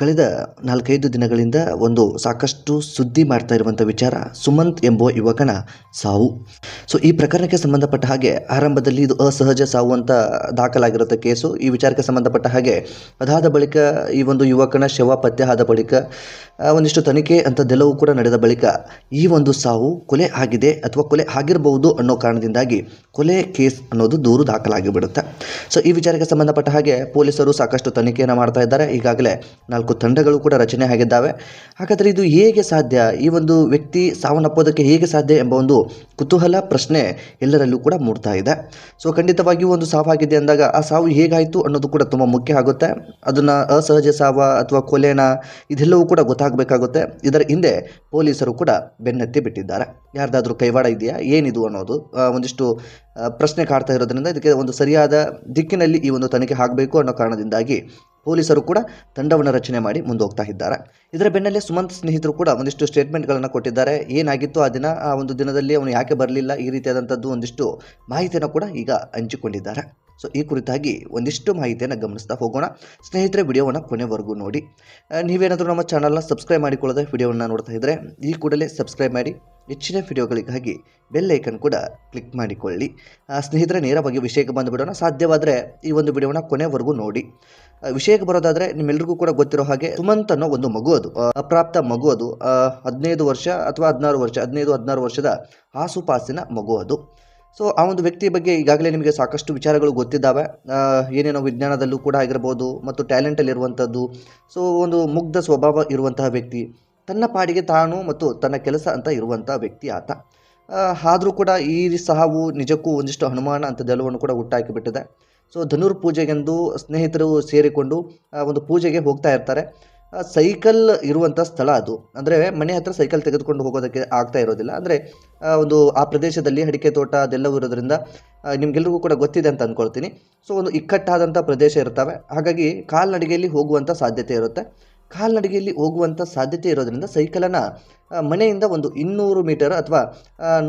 ಕಳೆದ ನಾಲ್ಕೈದು ದಿನಗಳಿಂದ ಒಂದು ಸಾಕಷ್ಟು ಸುದ್ದಿ ಮಾಡ್ತಾ ಇರುವಂಥ ವಿಚಾರ ಸುಮಂತ್ ಎಂಬುವ ಯುವಕನ ಸಾವು. ಸೊ ಈ ಪ್ರಕರಣಕ್ಕೆ ಸಂಬಂಧಪಟ್ಟ ಹಾಗೆ ಆರಂಭದಲ್ಲಿ ಇದು ಅಸಹಜ ಸಾವು ಅಂತ ದಾಖಲಾಗಿರುತ್ತೆ ಕೇಸು. ಈ ವಿಚಾರಕ್ಕೆ ಸಂಬಂಧಪಟ್ಟ ಹಾಗೆ ಅದಾದ ಬಳಿಕ ಈ ಒಂದು ಯುವಕನ ಶವ ಪತ್ತೆ ಆದ ಬಳಿಕ ಒಂದಿಷ್ಟು ತನಿಖೆ ಅಂಥದ್ದೆಲ್ಲವೂ ಕೂಡ ನಡೆದ ಬಳಿಕ ಈ ಒಂದು ಸಾವು ಕೊಲೆ ಆಗಿದೆ ಅಥವಾ ಕೊಲೆ ಆಗಿರಬಹುದು ಅನ್ನೋ ಕಾರಣದಿಂದಾಗಿ ಕೊಲೆ ಕೇಸ್ ಅನ್ನೋದು ದೂರು ದಾಖಲಾಗಿಬಿಡುತ್ತೆ. ಸೊ ಈ ವಿಚಾರಕ್ಕೆ ಸಂಬಂಧಪಟ್ಟ ಹಾಗೆ ಪೊಲೀಸರು ಸಾಕಷ್ಟು ತನಿಖೆಯನ್ನು ಮಾಡ್ತಾ ಇದ್ದಾರೆ. ಈಗಾಗಲೇ ನಾಲ್ಕು ತಂಡಗಳು ಕೂಡ ರಚನೆ ಆಗಿದ್ದಾವೆ. ಹಾಗಾದರೆ ಇದು ಹೇಗೆ ಸಾಧ್ಯ? ಈ ಒಂದು ವ್ಯಕ್ತಿ ಸಾವನ್ನಪ್ಪೋದಕ್ಕೆ ಹೇಗೆ ಸಾಧ್ಯ ಎಂಬ ಒಂದು ಕುತೂಹಲ, ಪ್ರಶ್ನೆ ಎಲ್ಲರಲ್ಲೂ ಕೂಡ ಮೂಡ್ತಾ ಇದೆ. ಸೊ ಖಂಡಿತವಾಗಿಯೂ ಒಂದು ಸಾವಾಗಿದೆ ಅಂದಾಗ ಆ ಸಾವು ಹೇಗಾಯಿತು ಅನ್ನೋದು ಕೂಡ ತುಂಬ ಮುಖ್ಯ ಆಗುತ್ತೆ. ಅದನ್ನು ಅಸಹಜ ಸಾವ ಅಥವಾ ಕೊಲೆನ ಇದೆಲ್ಲವೂ ಕೂಡ ಗೊತ್ತಾಗಬೇಕಾಗುತ್ತೆ. ಇದರ ಹಿಂದೆ ಪೊಲೀಸರು ಕೂಡ ಬೆನ್ನತ್ತಿ ಬಿಟ್ಟಿದ್ದಾರೆ. ಯಾರ್ದಾದ್ರೂ ಕೈವಾಡ ಇದೆಯಾ? ಏನಿದು ಅನ್ನೋದು ಒಂದಿಷ್ಟು ಪ್ರಶ್ನೆ ಕಾಡ್ತಾ ಇರೋದ್ರಿಂದ ಇದಕ್ಕೆ ಒಂದು ಸರಿಯಾದ ದಿಕ್ಕಿನಲ್ಲಿ ಈ ಒಂದು ತನಿಖೆ ಆಗಬೇಕು ಅನ್ನೋ ಕಾರಣದಿಂದಾಗಿ ಪೊಲೀಸರು ಕೂಡ ತಂಡವನ್ನು ರಚನೆ ಮಾಡಿ ಮುಂದೋಗ್ತಾ ಇದ್ದಾರೆ. ಇದರ ಬೆನ್ನಲ್ಲೇ ಸುಮಂತ್ ಸ್ನೇಹಿತರು ಕೂಡ ಒಂದಿಷ್ಟು ಸ್ಟೇಟ್ಮೆಂಟ್ಗಳನ್ನು ಕೊಟ್ಟಿದ್ದಾರೆ. ಏನಾಗಿತ್ತು ಆ ದಿನ? ಆ ಒಂದು ದಿನದಲ್ಲಿ ಅವನು ಯಾಕೆ ಬರಲಿಲ್ಲ? ಈ ರೀತಿಯಾದಂಥದ್ದು ಒಂದಿಷ್ಟು ಮಾಹಿತಿಯನ್ನು ಕೂಡ ಈಗ ಹಂಚಿಕೊಂಡಿದ್ದಾರೆ. ಸೊ ಈ ಕುರಿತಾಗಿ ಒಂದಿಷ್ಟು ಮಾಹಿತಿಯನ್ನು ಗಮನಿಸ್ತಾ ಹೋಗೋಣ. ಸ್ನೇಹಿತರೆ, ವಿಡಿಯೋವನ್ನು ಕೊನೆವರೆಗೂ ನೋಡಿ. ನೀವೇನಾದರೂ ನಮ್ಮ ಚಾನಲ್ನ ಸಬ್ಸ್ಕ್ರೈಬ್ ಮಾಡಿಕೊಳ್ಳದೆ ವಿಡಿಯೋವನ್ನು ನೋಡ್ತಾ ಇದ್ದರೆ ಈ ಕೂಡಲೇ ಸಬ್ಸ್ಕ್ರೈಬ್ ಮಾಡಿ. ಹೆಚ್ಚಿನ ವಿಡಿಯೋಗಳಿಗಾಗಿ ಬೆಲ್ ಐಕನ್ ಕೂಡ ಕ್ಲಿಕ್ ಮಾಡಿಕೊಳ್ಳಿ. ಸ್ನೇಹಿತರೆ, ನೇರವಾಗಿ ವಿಷಯಕ್ಕೆ ಬಂದುಬಿಡೋಣ. ಸಾಧ್ಯವಾದರೆ ಈ ಒಂದು ವಿಡಿಯೋನ ಕೊನೆವರೆಗೂ ನೋಡಿ. ವಿಷಯಕ್ಕೆ ಬರೋದಾದರೆ ನಿಮ್ಮೆಲ್ರಿಗೂ ಕೂಡ ಗೊತ್ತಿರೋ ಹಾಗೆ ಸುಮಂತ್ ಅನ್ನೋ ಒಂದು ಮಗು ಅದು. ಅಪ್ರಾಪ್ತ ಮಗು ಅದು. ಹದಿನೈದು ವರ್ಷ ಅಥವಾ ಹದಿನಾರು ವರ್ಷ, ಹದಿನೈದು ಹದಿನಾರು ವರ್ಷದ ಆಸುಪಾಸಿನ ಮಗು ಅದು. ಸೊ ಆ ಒಂದು ವ್ಯಕ್ತಿಯ ಬಗ್ಗೆ ಈಗಾಗಲೇ ನಿಮಗೆ ಸಾಕಷ್ಟು ವಿಚಾರಗಳು ಗೊತ್ತಿದ್ದಾವೆ. ಏನೇನೋ ವಿಜ್ಞಾನದಲ್ಲೂ ಕೂಡ ಆಗಿರ್ಬೋದು ಮತ್ತು ಟ್ಯಾಲೆಂಟಲ್ಲಿರುವಂಥದ್ದು ಸೊ ಒಂದು ಮುಗ್ಧ ಸ್ವಭಾವ ಇರುವಂತಹ ವ್ಯಕ್ತಿ. ತನ್ನ ಪಾಡಿಗೆ ತಾನು ಮತ್ತು ತನ್ನ ಕೆಲಸ ಅಂತ ಇರುವಂಥ ವ್ಯಕ್ತಿ ಆತ. ಆದರೂ ಕೂಡ ಈ ಸಹವು ನಿಜಕ್ಕೂ ಒಂದಿಷ್ಟು ಹನುಮಾನ ಅಂತ ಗೆಲುವನ್ನು ಕೂಡ ಹುಟ್ಟಾಕಿಬಿಟ್ಟಿದೆ. ಸೊ ಧನುರ್ ಪೂಜೆಗೆಂದು ಸ್ನೇಹಿತರು ಸೇರಿಕೊಂಡು ಒಂದು ಪೂಜೆಗೆ ಹೋಗ್ತಾ ಇರ್ತಾರೆ. ಸೈಕಲ್ ಇರುವಂಥ ಸ್ಥಳ ಅದು. ಅಂದರೆ ಮನೆ ಹತ್ರ ಸೈಕಲ್ ತೆಗೆದುಕೊಂಡು ಹೋಗೋದಕ್ಕೆ ಆಗ್ತಾ ಇರೋದಿಲ್ಲ. ಅಂದರೆ ಒಂದು ಆ ಪ್ರದೇಶದಲ್ಲಿ ಅಡಿಕೆ ತೋಟ ಅದೆಲ್ಲವೂ ಇರೋದ್ರಿಂದ ನಿಮ್ಗೆಲ್ರಿಗೂ ಕೂಡ ಗೊತ್ತಿದೆ ಅಂತ ಅಂದ್ಕೊಳ್ತೀನಿ ಸೊ ಒಂದು ಇಕ್ಕಟ್ಟಾದಂಥ ಪ್ರದೇಶ ಇರ್ತವೆ. ಹಾಗಾಗಿ ಕಾಲ್ನಡಿಗೆಯಲ್ಲಿ ಹೋಗುವಂಥ ಸಾಧ್ಯತೆ ಇರುತ್ತೆ. ಕಾಲ್ನಡಿಗೆಯಲ್ಲಿ ಹೋಗುವಂಥ ಸಾಧ್ಯತೆ ಇರೋದ್ರಿಂದ ಸೈಕಲನ್ನು ಮನೆಯಿಂದ ಒಂದು ಇನ್ನೂರು ಮೀಟರ್ ಅಥವಾ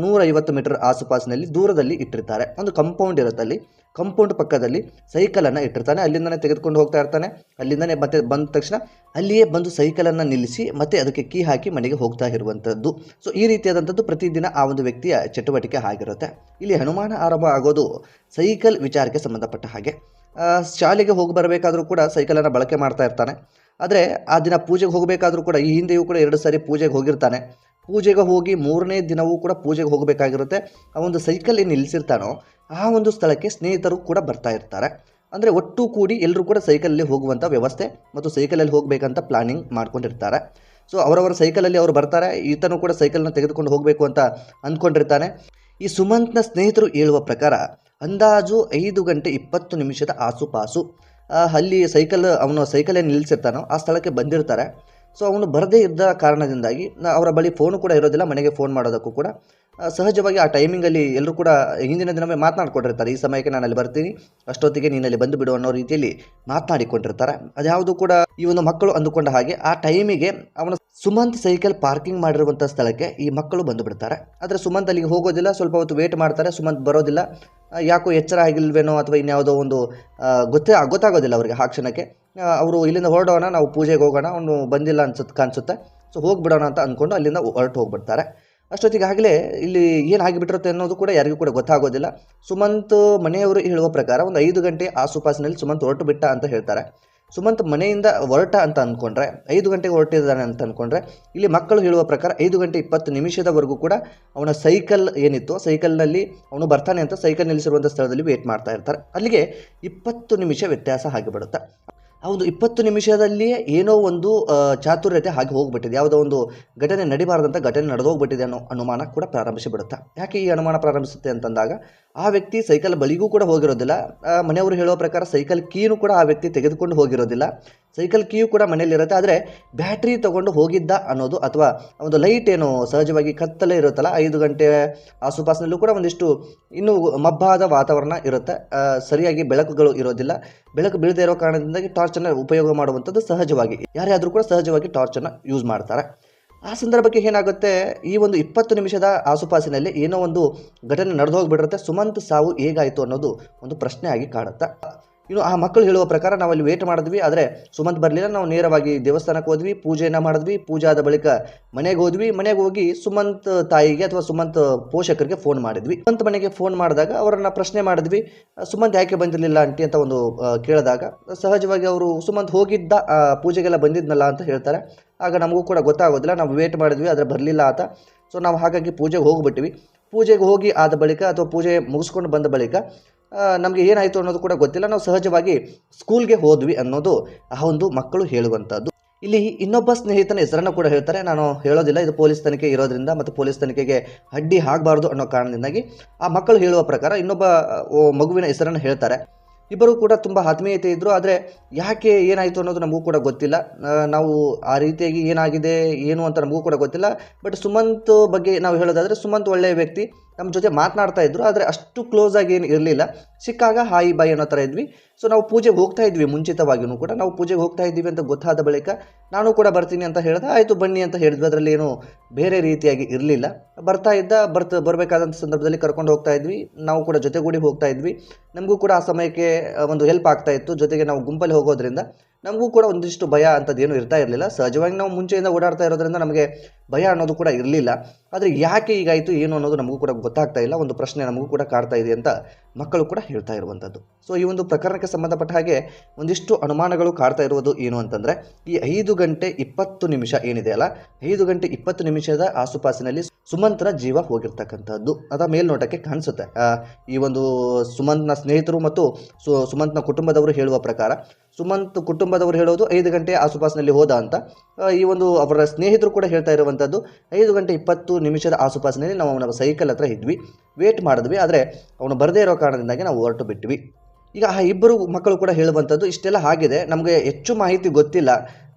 ನೂರೈವತ್ತು ಮೀಟರ್ ಆಸುಪಾಸಿನಲ್ಲಿ ದೂರದಲ್ಲಿ ಇಟ್ಟಿರ್ತಾರೆ. ಒಂದು ಕಂಪೌಂಡ್ ಇರುತ್ತೆ ಅಲ್ಲಿ ಕಂಪೌಂಡ್ ಪಕ್ಕದಲ್ಲಿ ಸೈಕಲನ್ನು ಇಟ್ಟಿರ್ತಾನೆ. ಅಲ್ಲಿಂದನೇ ತೆಗೆದುಕೊಂಡು ಹೋಗ್ತಾ ಇರ್ತಾನೆ. ಅಲ್ಲಿಂದನೇ ಮತ್ತೆ ಬಂದ ತಕ್ಷಣ ಅಲ್ಲಿಯೇ ಬಂದು ಸೈಕಲನ್ನು ನಿಲ್ಲಿಸಿ ಮತ್ತೆ ಅದಕ್ಕೆ ಕೀ ಹಾಕಿ ಮನೆಗೆ ಹೋಗ್ತಾ ಇರುವಂಥದ್ದು ಸೊ ಈ ರೀತಿಯಾದಂಥದ್ದು ಪ್ರತಿದಿನ ಆ ಒಂದು ವ್ಯಕ್ತಿಯ ಚಟುವಟಿಕೆ ಆಗಿರುತ್ತೆ. ಇಲ್ಲಿ ಹನುಮಾನ ಆರಂಭ ಆಗೋದು ಸೈಕಲ್ ವಿಚಾರಕ್ಕೆ ಸಂಬಂಧಪಟ್ಟ ಹಾಗೆ. ಶಾಲೆಗೆ ಹೋಗಿ ಬರಬೇಕಾದ್ರೂ ಕೂಡ ಸೈಕಲನ್ನು ಬಳಕೆ ಮಾಡ್ತಾ ಇರ್ತಾನೆ. ಆದರೆ ಆ ದಿನ ಪೂಜೆಗೆ ಹೋಗಬೇಕಾದ್ರೂ ಕೂಡ ಈ ಹಿಂದೆಯೂ ಕೂಡ ಎರಡು ಸಾರಿ ಪೂಜೆಗೆ ಹೋಗಿರ್ತಾನೆ. ಪೂಜೆಗೆ ಹೋಗಿ ಮೂರನೇ ದಿನವೂ ಕೂಡ ಪೂಜೆಗೆ ಹೋಗಬೇಕಾಗಿರುತ್ತೆ. ಆ ಒಂದು ಸೈಕಲ್ ಏನು ನಿಲ್ಲಿಸಿರ್ತಾನೋ ಆ ಒಂದು ಸ್ಥಳಕ್ಕೆ ಸ್ನೇಹಿತರು ಕೂಡ ಬರ್ತಾ ಇರ್ತಾರೆ. ಅಂದರೆ ಒಟ್ಟು ಕೂಡಿ ಎಲ್ಲರೂ ಕೂಡ ಸೈಕಲಲ್ಲಿ ಹೋಗುವಂಥ ವ್ಯವಸ್ಥೆ ಮತ್ತು ಸೈಕಲಲ್ಲಿ ಹೋಗಬೇಕಂತ ಪ್ಲಾನಿಂಗ್ ಮಾಡ್ಕೊಂಡಿರ್ತಾರೆ. ಸೊ ಅವರವರ ಸೈಕಲಲ್ಲಿ ಅವರು ಬರ್ತಾರೆ. ಈತನೂ ಕೂಡ ಸೈಕಲ್ನ ತೆಗೆದುಕೊಂಡು ಹೋಗಬೇಕು ಅಂತ ಅಂದ್ಕೊಂಡಿರ್ತಾನೆ ಈ ಸುಮಂತ್ನ ಸ್ನೇಹಿತರು ಹೇಳುವ ಪ್ರಕಾರ ಅಂದಾಜು ಐದು ಗಂಟೆ ಇಪ್ಪತ್ತು ನಿಮಿಷದ ಆಸುಪಾಸು ಅಲ್ಲಿ ಸೈಕಲ್ ಅವನು ಸೈಕಲೇ ನಿಲ್ಲಿಸಿರ್ತಾನೋ ಆ ಸ್ಥಳಕ್ಕೆ ಬಂದಿರ್ತಾರೆ. ಸೊ ಅವನು ಬರದೇ ಇದ್ದ ಕಾರಣದಿಂದಾಗಿ ಅವರ ಬಳಿ ಫೋನು ಕೂಡ ಇರೋದಿಲ್ಲ, ಮನೆಗೆ ಫೋನ್ ಮಾಡೋದಕ್ಕೂ ಕೂಡ. ಸಹಜವಾಗಿ ಆ ಟೈಮಿಂಗಲ್ಲಿ ಎಲ್ಲರೂ ಕೂಡ ಹಿಂದಿನ ದಿನವೇ ಮಾತನಾಡಿಕೊಂಡಿರ್ತಾರೆ. ಈ ಸಮಯಕ್ಕೆ ನಾನು ಅಲ್ಲಿ ಬರ್ತೀನಿ, ಅಷ್ಟೊತ್ತಿಗೆ ನೀನಲ್ಲಿ ಬಂದು ಬಿಡು ಅನ್ನೋ ರೀತಿಯಲ್ಲಿ ಮಾತನಾಡಿಕೊಂಡಿರ್ತಾರೆ. ಅದ್ಯಾವುದು ಕೂಡ ಈ ಒಂದು ಮಕ್ಕಳು ಅಂದುಕೊಂಡ ಹಾಗೆ ಆ ಟೈಮಿಗೆ ಅವನ ಸುಮಂತ್ ಸೈಕಲ್ ಪಾರ್ಕಿಂಗ್ ಮಾಡಿರುವಂಥ ಸ್ಥಳಕ್ಕೆ ಈ ಮಕ್ಕಳು ಬಂದು ಬಿಡ್ತಾರೆ. ಆದರೆ ಸುಮಂತ್ ಅಲ್ಲಿಗೆ ಹೋಗೋದಿಲ್ಲ, ಸ್ವಲ್ಪ ಹೊತ್ತು ವೇಟ್ ಮಾಡ್ತಾರೆ. ಸುಮಂತ್ ಬರೋದಿಲ್ಲ. ಯಾಕೋ ಎಚ್ಚರ ಆಗಿಲ್ವೇನೋ ಅಥವಾ ಇನ್ಯಾವುದೋ ಒಂದು ಗೊತ್ತೇ ಗೊತ್ತಾಗೋದಿಲ್ಲ ಅವರಿಗೆ ಆ ಕ್ಷಣಕ್ಕೆ. ಅವರು ಇಲ್ಲಿಂದ ಹೊರಡೋಣ, ನಾವು ಪೂಜೆಗೆ ಹೋಗೋಣ, ಅವನು ಬಂದಿಲ್ಲ ಅನ್ಸುತ್ತೆ ಕಾಣಿಸುತ್ತೆ. ಸೊ, ಹೋಗ್ಬಿಡೋಣ ಅಂತ ಅಂದ್ಕೊಂಡು ಅಲ್ಲಿಂದ ಹೊರಟು ಹೋಗ್ಬಿಡ್ತಾರೆ. ಅಷ್ಟೊತ್ತಿಗಾಗಲೇ ಇಲ್ಲಿ ಏನಾಗಿಬಿಟ್ಟಿರುತ್ತೆ ಅನ್ನೋದು ಕೂಡ ಯಾರಿಗೂ ಕೂಡ ಗೊತ್ತಾಗೋದಿಲ್ಲ. ಸುಮಂತ್ ಮನೆಯವರು ಹೇಳುವ ಪ್ರಕಾರ ಒಂದು ಐದು ಗಂಟೆ ಆಸುಪಾಸಿನಲ್ಲಿ ಸುಮಂತ್ ಹೊರಟು ಬಿಟ್ಟ ಅಂತ ಹೇಳ್ತಾರೆ. ಸುಮಂತ್ ಮನೆಯಿಂದ ಹೊರಟ ಅಂತ ಅಂದ್ಕೊಂಡ್ರೆ ಐದು ಗಂಟೆಗೆ ಹೊರಟಿದ್ದಾನೆ ಅಂತ ಅಂದ್ಕೊಂಡ್ರೆ ಇಲ್ಲಿ ಮಕ್ಕಳು ಹೇಳುವ ಪ್ರಕಾರ ಐದು ಗಂಟೆ ಇಪ್ಪತ್ತು ನಿಮಿಷದವರೆಗೂ ಕೂಡ ಅವನ ಸೈಕಲ್ ಏನಿತ್ತು, ಸೈಕಲ್ನಲ್ಲಿ ಅವನು ಬರ್ತಾನೆ ಅಂತ ಸೈಕಲ್ ನಿಲ್ಲಿಸಿರುವಂಥ ಸ್ಥಳದಲ್ಲಿ ವೇಟ್ ಮಾಡ್ತಾ ಇರ್ತಾರೆ. ಅಲ್ಲಿಗೆ ಇಪ್ಪತ್ತು ನಿಮಿಷ ವ್ಯತ್ಯಾಸ ಆಗಿಬಿಡುತ್ತೆ. ಹೌದು, ಇಪ್ಪತ್ತು ನಿಮಿಷದಲ್ಲಿಯೇ ಏನೋ ಒಂದು ಚಾತುರ್ಯತೆ ಹಾಗೆ ಹೋಗ್ಬಿಟ್ಟಿದೆ. ಯಾವುದೋ ಒಂದು ಘಟನೆ ನಡಿಬಾರದಂಥ ಘಟನೆ ನಡೆದೋಗ್ಬಿಟ್ಟಿದೆ ಅನ್ನೋ ಅನುಮಾನ ಕೂಡ ಪ್ರಾರಂಭಿಸಿಬಿಡುತ್ತೆ? ಯಾಕೆ ಈ ಅನುಮಾನ ಪ್ರಾರಂಭಿಸುತ್ತೆ ಅಂತಂದಾಗ, ಆ ವ್ಯಕ್ತಿ ಸೈಕಲ್ ಬಳಿಗೂ ಕೂಡ ಹೋಗಿರೋದಿಲ್ಲ. ಮನೆಯವರು ಹೇಳೋ ಪ್ರಕಾರ ಸೈಕಲ್ ಕೀನು ಕೂಡ ಆ ವ್ಯಕ್ತಿ ತೆಗೆದುಕೊಂಡು ಹೋಗಿರೋದಿಲ್ಲ. ಸೈಕಲ್ ಕೀಯು ಕೂಡ ಮನೆಯಲ್ಲಿರುತ್ತೆ. ಆದರೆ ಬ್ಯಾಟ್ರಿ ತಗೊಂಡು ಹೋಗಿದ್ದ ಅನ್ನೋದು ಅಥವಾ ಒಂದು ಲೈಟ್ ಏನು ಸಹಜವಾಗಿ ಕತ್ತಲೇ ಇರುತ್ತಲ್ಲ, ಐದು ಗಂಟೆ ಆಸುಪಾಸಿನಲ್ಲೂ ಕೂಡ ಒಂದಿಷ್ಟು ಇನ್ನೂ ಮಬ್ಬಾದ ವಾತಾವರಣ ಇರುತ್ತೆ. ಸರಿಯಾಗಿ ಬೆಳಕುಗಳು ಇರೋದಿಲ್ಲ. ಬೆಳಕು ಬೀಳದೇ ಇರೋ ಕಾರಣದಿಂದಾಗಿ ಟಾರ್ಚನ್ನು ಉಪಯೋಗ ಮಾಡುವಂಥದ್ದು ಸಹಜವಾಗಿ. ಯಾರೇ ಆದರೂ ಕೂಡ ಸಹಜವಾಗಿ ಟಾರ್ಚನ್ನು ಯೂಸ್ ಮಾಡ್ತಾರೆ. ಆ ಸಂದರ್ಭಕ್ಕೆ ಏನಾಗುತ್ತೆ? ಈ ಒಂದು ಇಪ್ಪತ್ತು ನಿಮಿಷದ ಆಸುಪಾಸಿನಲ್ಲಿ ಏನೋ ಒಂದು ಘಟನೆ ನಡೆದು ಹೋಗ್ಬಿಟ್ಟಿರುತ್ತೆ ಸುಮಂತ್ ಸಾವು ಹೇಗಾಯಿತು ಅನ್ನೋದು ಒಂದು ಪ್ರಶ್ನೆ ಆಗಿ ಕಾಡುತ್ತೆ ಇನ್ನು ಆ ಮಕ್ಕಳು ಹೇಳುವ ಪ್ರಕಾರ ನಾವು ಅಲ್ಲಿ ವೇಟ್ ಮಾಡಿದ್ವಿ, ಆದರೆ ಸುಮಂತ್ ಬರಲಿಲ್ಲ, ನಾವು ನೇರವಾಗಿ ದೇವಸ್ಥಾನಕ್ಕೆ ಹೋದ್ವಿ, ಪೂಜೆಯನ್ನು ಮಾಡಿದ್ವಿ, ಪೂಜೆ ಆದ ಬಳಿಕ ಮನೆಗೆ ಹೋದ್ವಿ, ಮನೆಗೆ ಹೋಗಿ ಸುಮಂತ್ ತಾಯಿಗೆ ಅಥವಾ ಸುಮಂತ್ ಪೋಷಕರಿಗೆ ಫೋನ್ ಮಾಡಿದ್ವಿ. ಸುಮಂತ್ ಮನೆಗೆ ಫೋನ್ ಮಾಡಿದಾಗ ಅವರನ್ನು ಪ್ರಶ್ನೆ ಮಾಡಿದ್ವಿ, ಸುಮಂತ್ ಯಾಕೆ ಬಂದಿರಲಿಲ್ಲ ಅಂಟಿ ಅಂತ ಒಂದು ಕೇಳಿದಾಗ, ಸಹಜವಾಗಿ ಅವರು ಸುಮಂತ್ ಹೋಗಿದ್ದ ಪೂಜೆಗೆಲ್ಲ ಬಂದಿದ್ನಲ್ಲ ಅಂತ ಹೇಳ್ತಾರೆ. ಆಗ ನಮಗೂ ಕೂಡ ಗೊತ್ತಾಗೋದಿಲ್ಲ, ನಾವು ವೇಟ್ ಮಾಡಿದ್ವಿ, ಆದರೆ ಬರಲಿಲ್ಲ ಆತ. ಸೊ ನಾವು ಹಾಗಾಗಿ ಪೂಜೆಗೆ ಹೋಗ್ಬಿಟ್ವಿ ಪೂಜೆಗೆ ಹೋಗಿ ಆದ ಬಳಿಕ ಅಥವಾ ಪೂಜೆ ಮುಗಿಸ್ಕೊಂಡು ಬಂದ ಬಳಿಕ ನಮಗೆ ಏನಾಯಿತು ಅನ್ನೋದು ಕೂಡ ಗೊತ್ತಿಲ್ಲ. ನಾವು ಸಹಜವಾಗಿ ಸ್ಕೂಲ್ಗೆ ಹೋದ್ವಿ ಅನ್ನೋದು ಆ ಒಂದು ಮಕ್ಕಳು ಹೇಳುವಂಥದ್ದು. ಇಲ್ಲಿ ಇನ್ನೊಬ್ಬ ಸ್ನೇಹಿತನ ಹೆಸರನ್ನು ಕೂಡ ಹೇಳ್ತಾರೆ. ನಾನು ಹೇಳೋದಿಲ್ಲ, ಇದು ಪೊಲೀಸ್ ತನಿಖೆ ಇರೋದ್ರಿಂದ ಮತ್ತು ಪೊಲೀಸ್ ತನಿಖೆಗೆ ಅಡ್ಡಿ ಆಗಬಾರ್ದು ಅನ್ನೋ ಕಾರಣದಿಂದಾಗಿ ಆ ಮಕ್ಕಳು ಹೇಳುವ ಪ್ರಕಾರ ಇನ್ನೊಬ್ಬ ಮಗುವಿನ ಹೆಸರನ್ನು ಹೇಳ್ತಾರೆ. ಇಬ್ಬರು ಕೂಡ ತುಂಬ ಆತ್ಮೀಯತೆ ಇದ್ದರು ಆದರೆ ಯಾಕೆ ಏನಾಯಿತು ಅನ್ನೋದು ನಮಗೂ ಕೂಡ ಗೊತ್ತಿಲ್ಲ. ನಾವು ಆ ರೀತಿಯಾಗಿ ಏನಾಗಿದೆ, ಏನು ಅಂತ ನಮಗೂ ಕೂಡ ಗೊತ್ತಿಲ್ಲ. ಬಟ್ ಸುಮಂತ್ ಬಗ್ಗೆ ನಾವು ಹೇಳೋದಾದರೆ ಸುಮಂತ್ ಒಳ್ಳೆಯ ವ್ಯಕ್ತಿ. ನಮ್ಮ ಜೊತೆ ಮಾತನಾಡ್ತಾ ಇದ್ರು, ಆದರೆ ಅಷ್ಟು ಕ್ಲೋಸ್ ಆಗಿ ಏನು ಇರಲಿಲ್ಲ. ಸಿಕ್ಕಾಗ, ಹಾಯಿ ಬಾಯಿ ಅನ್ನೋ ಥರ ಇದ್ವಿ. ಸೊ ನಾವು ಪೂಜೆಗೆ ಹೋಗ್ತಾ ಇದ್ವಿ ಮುಂಚಿತವಾಗಿಯೂ ಕೂಡ. ನಾವು ಪೂಜೆಗೆ ಹೋಗ್ತಾ ಇದ್ದೀವಿ ಅಂತ ಗೊತ್ತಾದ ಬಳಿಕ ನಾನು ಕೂಡ ಬರ್ತೀನಿ ಅಂತ ಹೇಳಿದೆ, ಆಯಿತು, ಬನ್ನಿ ಅಂತ ಹೇಳಿದ್ವಿ. ಅದರಲ್ಲಿ ಏನು ಬೇರೆ ರೀತಿಯಾಗಿ ಇರಲಿಲ್ಲ. ಬರ್ತಾ ಇದ್ದ, ಬರ್ತ, ಬರಬೇಕಾದಂಥ ಸಂದರ್ಭದಲ್ಲಿ ಕರ್ಕೊಂಡು ಹೋಗ್ತಾ ಇದ್ವಿ. ನಾವು ಕೂಡ ಜೊತೆಗೂಡಿ ಹೋಗ್ತಾ ಇದ್ವಿ. ನಮಗೂ ಕೂಡ ಆ ಸಮಯಕ್ಕೆ ಒಂದು ಹೆಲ್ಪ್ ಆಗ್ತಾ ಇತ್ತು. ಜೊತೆಗೆ ನಾವು ಗುಂಪಲ್ಲಿ ಹೋಗೋದ್ರಿಂದ ನಮಗೂ ಕೂಡ ಒಂದಿಷ್ಟು ಭಯ ಅಂಥದ್ದೇನು ಇರ್ತಾ ಇರಲಿಲ್ಲ. ಸಹಜವಾಗಿ ನಾವು ಮುಂಚೆಯಿಂದ ಓಡಾಡ್ತಾ ಇರೋದ್ರಿಂದ ನಮಗೆ ಭಯ ಅನ್ನೋದು ಕೂಡ ಇರಲಿಲ್ಲ. ಆದರೆ ಯಾಕೆ ಈಗಾಯಿತು ಏನು ಅನ್ನೋದು ನಮಗೂ ಕೂಡ ಗೊತ್ತಾಗ್ತಾ ಇಲ್ಲ. ಒಂದು ಪ್ರಶ್ನೆ ನಮಗೂ ಕೂಡ ಕಾಡ್ತಾ ಇದೆ ಅಂತ ಮಕ್ಕಳು ಕೂಡ ಹೇಳ್ತಾ ಇರುವಂಥದ್ದು. ಸೊ ಈ ಒಂದು ಪ್ರಕರಣಕ್ಕೆ ಸಂಬಂಧಪಟ್ಟ ಹಾಗೆ ಒಂದಿಷ್ಟು ಅನುಮಾನಗಳು ಕಾಡ್ತಾ ಇರುವುದು ಏನು ಅಂತಂದರೆ, ಈ ಐದು ಗಂಟೆ ಇಪ್ಪತ್ತು ನಿಮಿಷ ಏನಿದೆ ಅಲ್ಲ, ಐದು ಗಂಟೆ ಇಪ್ಪತ್ತು ನಿಮಿಷದ ಆಸುಪಾಸಿನಲ್ಲಿ ಸುಮಂತ್ನ ಜೀವ ಹೋಗಿರ್ತಕ್ಕಂಥದ್ದು. ಅದ ಮೇಲ್ನೋಟಕ್ಕೆ ಕಾಣಿಸುತ್ತೆ. ಈ ಒಂದು ಸುಮಂತ್ನ ಸ್ನೇಹಿತರು ಮತ್ತು ಸು, ಸುಮಂತ್ನ ಕುಟುಂಬದವರು ಹೇಳುವ ಪ್ರಕಾರ, ಸುಮಂತ್ ಕುಟುಂಬದವರು ಹೇಳೋದು ಐದು ಗಂಟೆ ಆಸುಪಾಸಿನಲ್ಲಿ ಹೋದ ಅಂತ. ಈ ಒಂದು ಅವರ ಸ್ನೇಹಿತರು ಕೂಡ ಹೇಳ್ತಾ ಇರುವಂಥದ್ದು, ಐದು ಗಂಟೆ ಇಪ್ಪತ್ತು ನಿಮಿಷದ ಆಸುಪಾಸಿನಲ್ಲಿ ನಾವು ಅವನ ಸೈಕಲ್ ಹತ್ರ ಇದ್ವಿ. ವೇಟ್ ಮಾಡಿದ್ವಿ. ಆದರೆ ಅವನು ಬರದೇ ಇರೋ ಕಾರಣದಿಂದಾಗಿ ನಾವು ಹೊರಟು ಬಿಟ್ವಿ. ಈಗ ಆ ಇಬ್ಬರು ಮಕ್ಕಳು ಕೂಡ ಹೇಳುವಂಥದ್ದು ಇಷ್ಟೆಲ್ಲ ಆಗಿದೆ. ನಮಗೆ ಹೆಚ್ಚು ಮಾಹಿತಿ ಗೊತ್ತಿಲ್ಲ.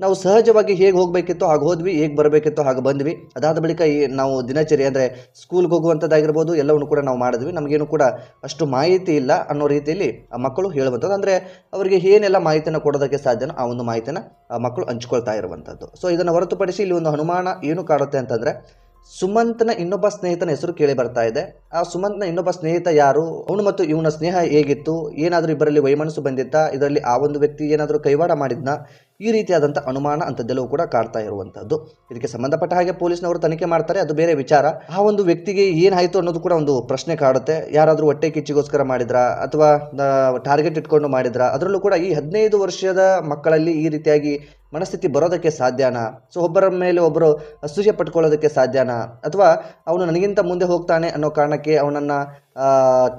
ನಾವು ಸಹಜವಾಗಿ ಹೇಗೆ ಹೋಗಬೇಕಿತ್ತು ಹಾಗೆ ಹೋದ್ವಿ, ಹೇಗೆ ಬರಬೇಕಿತ್ತು ಹಾಗೆ ಬಂದ್ವಿ. ಅದಾದ ಬಳಿಕ ಈ ನಾವು ದಿನಚರಿ ಅಂದರೆ ಸ್ಕೂಲ್ಗೆ ಹೋಗುವಂಥದ್ದಾಗಿರ್ಬೋದು, ಎಲ್ಲವನ್ನು ಕೂಡ ನಾವು ಮಾಡಿದ್ವಿ. ನಮಗೇನು ಕೂಡ ಅಷ್ಟು ಮಾಹಿತಿ ಇಲ್ಲ ಅನ್ನೋ ರೀತಿಯಲ್ಲಿ ಆ ಮಕ್ಕಳು ಹೇಳುವಂಥದ್ದು. ಅಂದರೆ ಅವರಿಗೆ ಏನೆಲ್ಲ ಮಾಹಿತಿಯನ್ನು ಕೊಡೋದಕ್ಕೆ ಸಾಧ್ಯನೋ ಆ ಒಂದು ಮಾಹಿತಿನ ಆ ಮಕ್ಕಳು ಹಂಚ್ಕೊಳ್ತಾ ಇರುವಂಥದ್ದು. ಸೊ ಇದನ್ನು ಹೊರತುಪಡಿಸಿ ಇಲ್ಲಿ ಒಂದು ಅನುಮಾನ ಏನು ಕಾಡುತ್ತೆ ಅಂತಂದರೆ ಸುಮಂತ್ನ ಇನ್ನೊಬ್ಬ ಸ್ನೇಹಿತನ ಹೆಸರು ಕೇಳಿ ಬರ್ತಾ ಇದೆ. ಆ ಸುಮಂತ್ನ ಇನ್ನೊಬ್ಬ ಸ್ನೇಹಿತ ಯಾರು? ಅವನು ಮತ್ತು ಇವನ ಸ್ನೇಹ ಹೇಗಿತ್ತು? ಏನಾದರೂ ಇಬ್ಬರಲ್ಲಿ ವೈಮನಸ್ಸು ಬಂದಿತ್ತಾ? ಇದರಲ್ಲಿ ಆ ಒಂದು ವ್ಯಕ್ತಿ ಏನಾದರೂ ಕೈವಾಡ ಮಾಡಿದ್ನಾ? ಈ ರೀತಿಯಾದಂಥ ಅನುಮಾನ ಅಂಥದ್ದೆಲ್ಲವೂ ಕೂಡ ಕಾಡ್ತಾ ಇರುವಂಥದ್ದು. ಇದಕ್ಕೆ ಸಂಬಂಧಪಟ್ಟ ಹಾಗೆ ಪೊಲೀಸ್ನವರು ತನಿಖೆ ಮಾಡ್ತಾರೆ. ಅದು ಬೇರೆ ವಿಚಾರ. ಆ ಒಂದು ವ್ಯಕ್ತಿಗೆ ಏನಾಯಿತು ಅನ್ನೋದು ಕೂಡ ಒಂದು ಪ್ರಶ್ನೆ ಕಾಡುತ್ತೆ. ಯಾರಾದರೂ ಹೊಟ್ಟೆ ಕಿಚ್ಚಿಗೋಸ್ಕರ ಮಾಡಿದ್ರಾ? ಅಥವಾ ಟಾರ್ಗೆಟ್ ಇಟ್ಕೊಂಡು ಮಾಡಿದ್ರಾ? ಅದರಲ್ಲೂ ಕೂಡ ಈ ಹದಿನೈದು ವರ್ಷದ ಮಕ್ಕಳಲ್ಲಿ ಈ ರೀತಿಯಾಗಿ ಮನಸ್ಥಿತಿ ಬರೋದಕ್ಕೆ ಸಾಧ್ಯನಾ? ಸೊ ಒಬ್ಬರ ಮೇಲೆ ಒಬ್ಬರು ಅಸೂಯೆ ಪಟ್ಕೊಳ್ಳೋದಕ್ಕೆ ಸಾಧ್ಯನಾ? ಅಥವಾ ಅವನು ನನಗಿಂತ ಮುಂದೆ ಹೋಗ್ತಾನೆ ಅನ್ನೋ ಕಾರಣಕ್ಕೆ ಅವನನ್ನು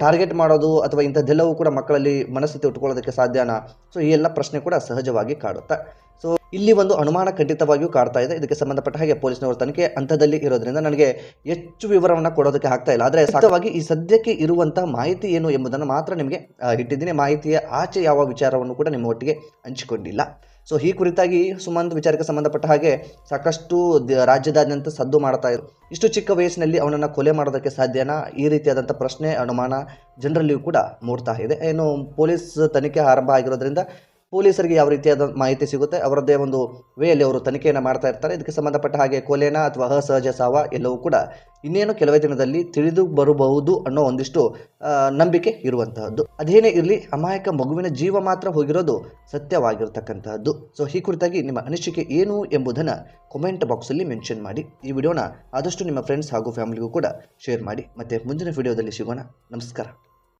ಟಾರ್ಗೆಟ್ ಮಾಡೋದು ಅಥವಾ ಇಂಥದ್ದೆಲ್ಲವೂ ಕೂಡ ಮಕ್ಕಳಲ್ಲಿ ಮನಸ್ಥಿತಿ ಉಟ್ಕೊಳ್ಳೋದಕ್ಕೆ ಸಾಧ್ಯನಾ? ಸೊ ಈ ಎಲ್ಲ ಪ್ರಶ್ನೆ ಕೂಡ ಸಹಜವಾಗಿ ಕಾಡುತ್ತೆ. ಸೊ ಇಲ್ಲಿ ಒಂದು ಅನುಮಾನ ಖಂಡಿತವಾಗಿಯೂ ಕಾಡ್ತಾ ಇದೆ. ಇದಕ್ಕೆ ಸಂಬಂಧಪಟ್ಟ ಹಾಗೆ ಪೊಲೀಸ್ನವರು ತನಿಖೆ ಹಂತದಲ್ಲಿ ಇರೋದ್ರಿಂದ ನನಗೆ ಹೆಚ್ಚು ವಿವರವನ್ನು ಕೊಡೋದಕ್ಕೆ ಆಗ್ತಾ ಇಲ್ಲ. ಆದರೆ ಸತ್ಯವಾಗಿ ಈ ಸದ್ಯಕ್ಕೆ ಇರುವಂಥ ಮಾಹಿತಿ ಏನು ಎಂಬುದನ್ನು ಮಾತ್ರ ನಿಮಗೆ ಇಟ್ಟಿದ್ದೀನಿ. ಮಾಹಿತಿಯ ಆಚೆ ಯಾವ ವಿಚಾರವನ್ನು ಕೂಡ ನಿಮ್ಮ ಒಟ್ಟಿಗೆ ಹಂಚಿಕೊಂಡಿಲ್ಲ. ಸೊ ಈ ಕುರಿತಾಗಿ ಸುಮಂತ್ ವಿಚಾರಕ್ಕೆ ಸಂಬಂಧಪಟ್ಟ ಹಾಗೆ ಸಾಕಷ್ಟು ರಾಜ್ಯದಾದ್ಯಂತ ಸದ್ದು ಮಾಡ್ತಾ ಇದ್ರು. ಇಷ್ಟು ಚಿಕ್ಕ ವಯಸ್ಸಿನಲ್ಲಿ ಅವನನ್ನು ಕೊಲೆ ಮಾಡೋದಕ್ಕೆ ಸಾಧ್ಯನಾ? ಈ ರೀತಿಯಾದಂಥ ಪ್ರಶ್ನೆ ಅನುಮಾನ ಜನರಲ್ಲಿಯೂ ಕೂಡ ಮೂಡ್ತಾ ಇದೆ. ಏನು ಪೊಲೀಸ್ ತನಿಖೆ ಆರಂಭ ಆಗಿರೋದ್ರಿಂದ ಪೊಲೀಸರಿಗೆ ಯಾವ ರೀತಿಯಾದ ಮಾಹಿತಿ ಸಿಗುತ್ತೆ, ಅವರದ್ದೇ ಒಂದು ವೇಯಲ್ಲಿ ಅವರು ತನಿಖೆಯನ್ನು ಮಾಡ್ತಾ ಇರ್ತಾರೆ. ಇದಕ್ಕೆ ಸಂಬಂಧಪಟ್ಟ ಹಾಗೆ ಕೊಲೆನ ಅಥವಾ ಅಸಹಜ ಸಾವ ಎಲ್ಲವೂ ಕೂಡ ಇನ್ನೇನು ಕೆಲವೇ ದಿನದಲ್ಲಿ ತಿಳಿದು ಬರಬಹುದು ಅನ್ನೋ ಒಂದಿಷ್ಟು ನಂಬಿಕೆ ಇರುವಂತಹದ್ದು. ಅದೇನೇ ಇರಲಿ, ಅಮಾಯಕ ಮಗುವಿನ ಜೀವ ಮಾತ್ರ ಹೋಗಿರೋದು ಸತ್ಯವಾಗಿರ್ತಕ್ಕಂತಹದ್ದು. ಸೊ ಈ ಕುರಿತಾಗಿ ನಿಮ್ಮ ಅನಿಸಿಕೆ ಏನು ಎಂಬುದನ್ನು ಕಮೆಂಟ್ ಬಾಕ್ಸಲ್ಲಿ ಮೆನ್ಷನ್ ಮಾಡಿ. ಈ ವಿಡಿಯೋನ ಆದಷ್ಟು ನಿಮ್ಮ ಫ್ರೆಂಡ್ಸ್ ಹಾಗೂ ಫ್ಯಾಮಿಲಿಗೂ ಕೂಡ ಶೇರ್ ಮಾಡಿ. ಮತ್ತೆ ಮುಂದಿನ ವಿಡಿಯೋದಲ್ಲಿ ಸಿಗೋಣ. ನಮಸ್ಕಾರ.